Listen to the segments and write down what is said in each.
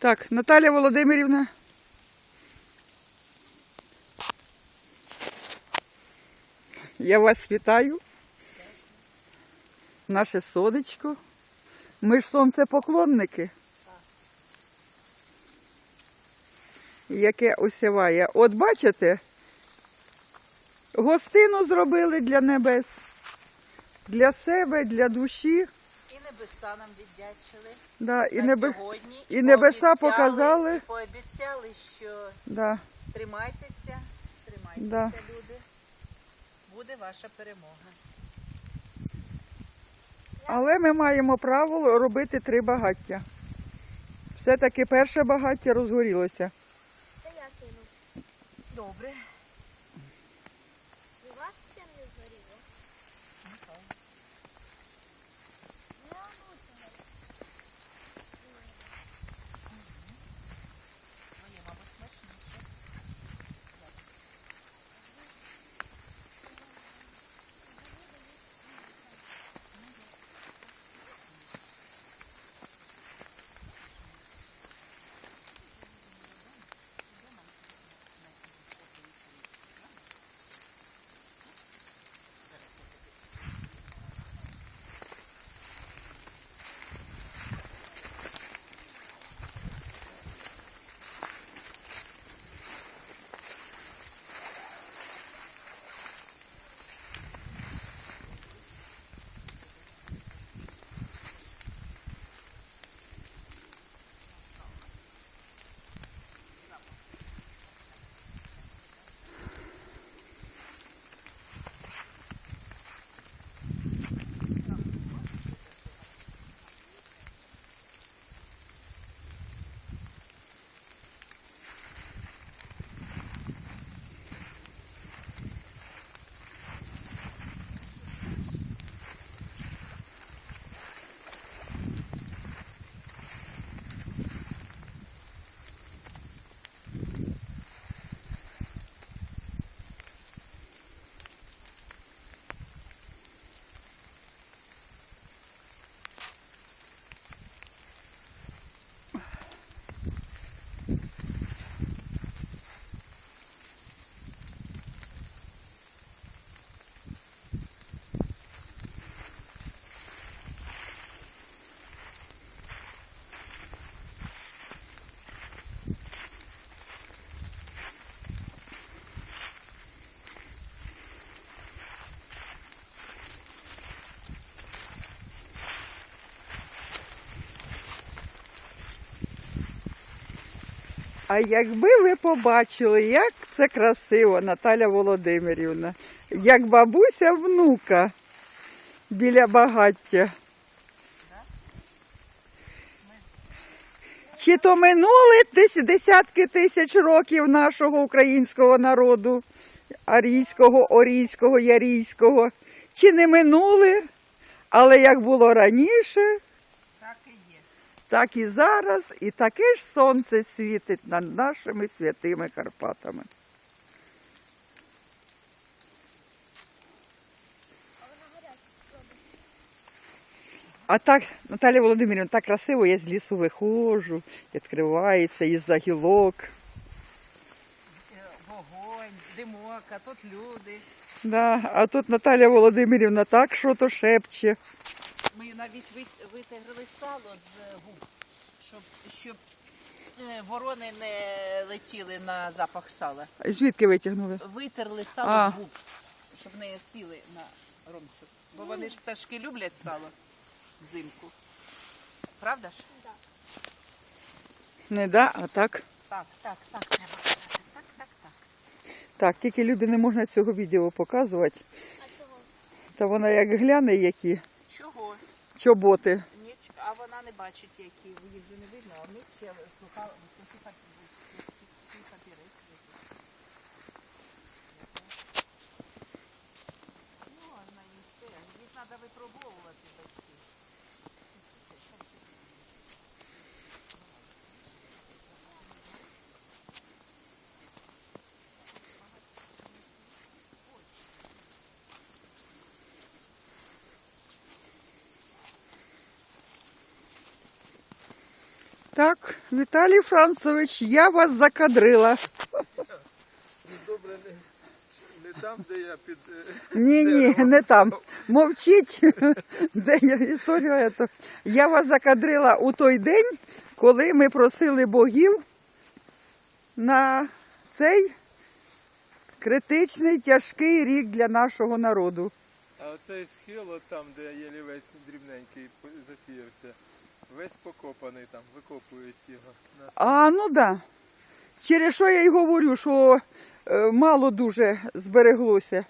Так, Наталя Володимирівна. Я вас вітаю. Наше сонечко. Ми ж сонцепоклонники. Яке осяває. От бачите, гостину зробили для небес, для себе, для душі. Небеса нам віддячили. Да, і, небе... сьогодні. і небеса показали. І пообіцяли, що да. тримайтеся, тримайтеся, Да. люди. Буде ваша перемога. Але ми маємо право робити три багаття. Все-таки перше багаття розгорілося. Це я кинув. Добре. А якби ви побачили, як це красиво, Наталя Володимирівна, як бабуся внука біля багаття. Чи то минули десятки тисяч років нашого українського народу, арійського, орійського, ярійського, чи не минули, але як було раніше. Так і зараз, і таке ж сонце світить над нашими святими Карпатами. А так, Наталя Володимирівна, так красиво, я з лісу виходжу, відкривається із-за гілок. Вогонь, димок, а тут люди. Да, а тут Наталя Володимирівна так що то шепче. Навіть вит- витягли сало з е, губ, щоб, щоб е, ворони не летіли на запах сала. А Звідки витягнули? Витерли сало А. з губ, щоб не сіли на ромцю. Бо вони ж пташки люблять сало взимку. Правда ж? Не да, а так. Так, так, так, треба казати. Так, так, так. Так, тільки Любі не можна цього відео показувати. А чого? Та вона як гляне, які? Чоботи. А вона не бачить, які їх вже не видно, а в ще слухали Так, Віталій Францович, я вас закадрила. Добре, не, не там, де я під. е, Ні, ні, не там. Мовчіть, де я історія. ето. Я вас закадрила у той день, коли ми просили богів на цей критичний тяжкий рік для нашого народу. А оцей схил, от там, де ялівець дрібненький засіявся, весь покопаний там, викопують його. А, ну да. Через що я й говорю, що е, мало дуже збереглося.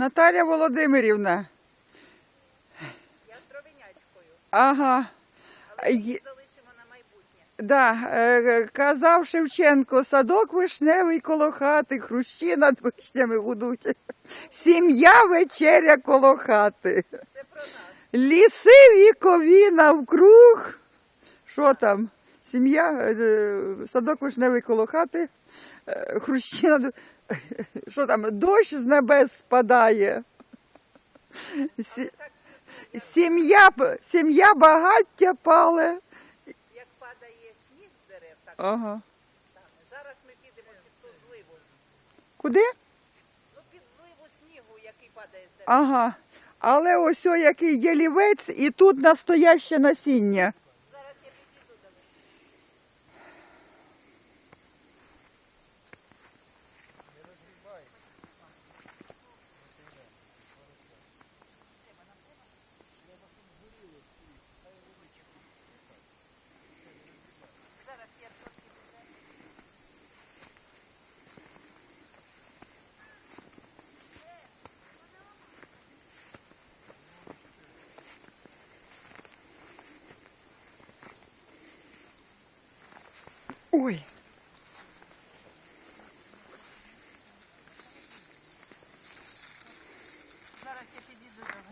Наталя Володимирівна. Я з дровинячкою, Ага. але Є- залишимо на майбутнє. Да, е, казав Шевченко, садок вишневий коло хати, хрущі над вишнями гудуть. Сім'я вечеря коло хати. Це про нас. Ліси вікові навкруг. Що там? Сім'я, е, садок вишневий коло хати, е, хрущі над... Що там? Дощ з небес спадає. Сім'я, сім'я багаття пале. як падає сніг з дерев, так Ага. Зараз ми підемо під ту зливу. Куди? Ну, під зливу снігу, який падає з дерев. Ага. Але ось о який ялівець і тут настояще насіння. Ой.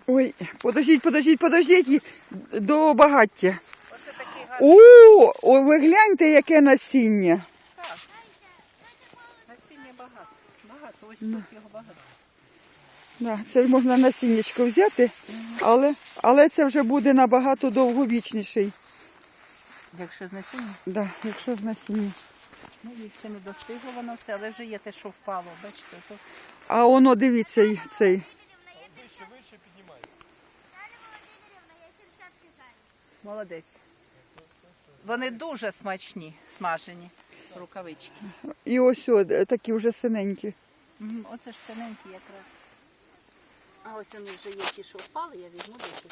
Ой, подождіть, подождіть, подождіть до багаття. О, о, ви гляньте, яке насіння. так. Насіння багато. Багато. Ось тут його багато. Да, це ж можна насіннячко взяти, але, але це вже буде набагато довговічніший Якщо з насіння, Да, якщо з насіння. ну їх ще не достигло воно все, але вже є те, що впало. Бачите, то А воно, дивіться, цей. Вище, вище піднімай. Молодець. Вони дуже смачні, смажені рукавички. І ось о, е, такі вже синенькі. Оце ж синенькі якраз. А ось вони вже є ті, що впали, я візьму деякі.